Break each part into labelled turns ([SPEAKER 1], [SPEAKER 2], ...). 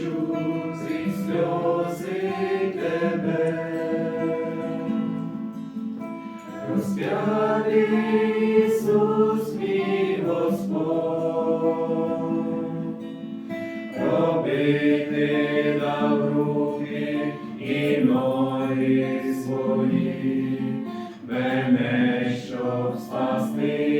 [SPEAKER 1] Ісусе, сльози тебе, руки і ноги свої, мене, щоб спасти.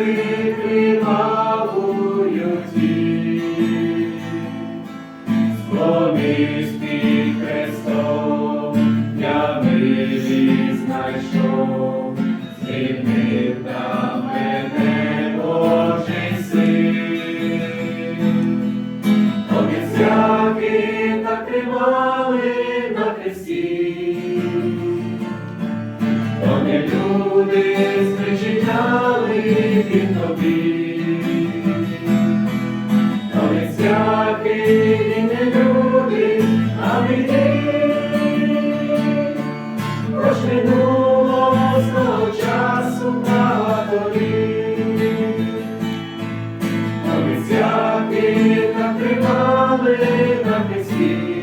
[SPEAKER 1] сити на вулиці, склонись під тобі, але всякий не люди, а людей, хоч минуло того часу багато літ, але всякий так тримали на пісні.